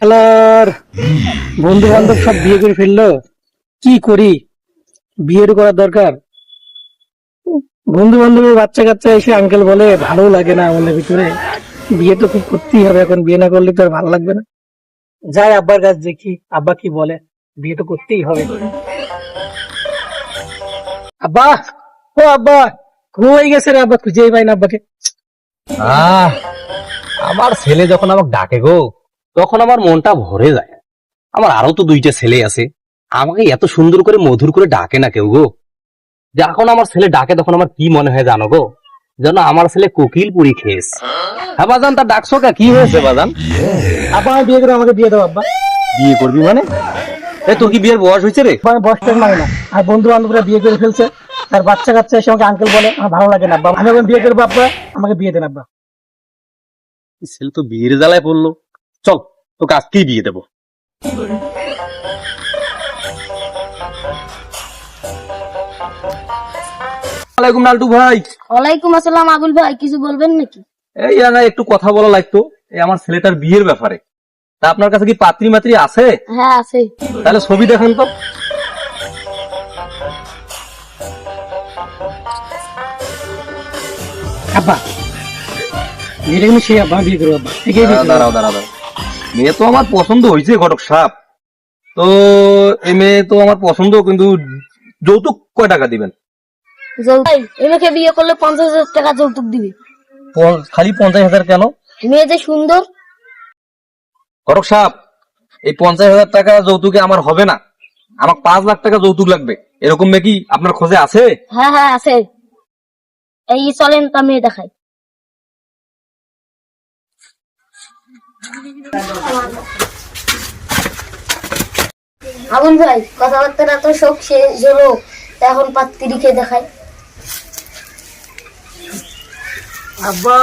হ্যালোর বন্ধু বান্ধব সব বিয়ে করে ফেলল? কি করি? বিয়ের করার দরকার? বন্ধু বান্ধবের বাচ্চা কাচ্চা এসে আঙ্কেল বলে, ভালো লাগে না আমাদের ভিতরে। বিয়ে তো খুব করতেই হবে, এখন বিয়ে না করলে তো আর ভালো লাগবে না। যাই আব্বার কাছে দেখি, আব্বা কি বলে, বিয়ে তো করতেই হবে। আব্বা, ও আব্বা, ঘুমাই গেছে রে আব্বা, খুঁজেই পাই না আব্বাকে। আমার ছেলে যখন আমাকে ডাকে গো তখন আমার মনটা ভরে যায়। আমার আরও তো দুইটা ছেলে আছে। আমাকে এত সুন্দর করে মধুর করে ডাকে না কেউ গো। যখন আমার ছেলে ডাকে তখন আমার কি মনে হয় জানো গো? যেন আমার ছেলে কোকিল পুরি খেয়েছে। হ্যাঁ বাজান তার ডাকছো কা? কি হয়েছে বাজান? আব্বা বিয়ে করে আমাকে বিয়ে দাও আব্বা। বিয়ে করবি মানে? এ তোর কি বিয়ের বয়স হয়েছে রে? বয়সটার মানে না আর বন্ধু বান্ধবরা বিয়ে করে ফেলছে। তার বাচ্চা কাচ্চা এসে আমাকে আঙ্কেল বলে আমার ভালো লাগে না আব্বা। আমি বিয়ে করব আব্বা। আমাকে বিয়ে দেন আব্বা। ছেলে তো বিয়ের জ্বালায় পড়ল। চল তোকে আজকেই বিয়ে দেবো। লালটু ভাই। ওয়ালাইকুম আসসালাম আবুল ভাই কিছু বলবেন নাকি? এই না একটু কথা বলা লাগতো এই আমার ছেলেটার বিয়ের ব্যাপারে। তা আপনার কাছে কি পাত্রী মাত্রী আছে? হ্যাঁ আছে। তাহলে ছবি দেখেন তো। আব্বা মেয়েটা কিন্তু সেই আব্বা বিয়ে করব আব্বা। এগিয়ে দাঁড়াও দাঁড়াও দাঁড়াও। মেয়ে তো আমার পছন্দ হয়েছে ঘটক সাপ তো এই মেয়ে তো আমার পছন্দ কিন্তু যৌতুক কয় টাকা দিবেন? যৌ- ভাই বিয়ে করলে পঞ্চাশ হাজার টাকা যৌতুক দিবে। খালি পঞ্চাশ হাজার কেন? মেয়ে যে সুন্দর। ঘটক সাপ এই পঞ্চাশ হাজার টাকা যৌতুকে আমার হবে না। আমার পাঁচ লাখ টাকা যৌতুক লাগবে। এরকম মেয়ে কি আপনার খোঁজে আছে? হ্যাঁ হ্যাঁ আছে। এই চলেন তা মেয়ে দেখাই। আবুল ভাই কথাবার্তা তো শোক শেষ হলো এখন পাত্রী খেয়ে দেখায় আব্বা।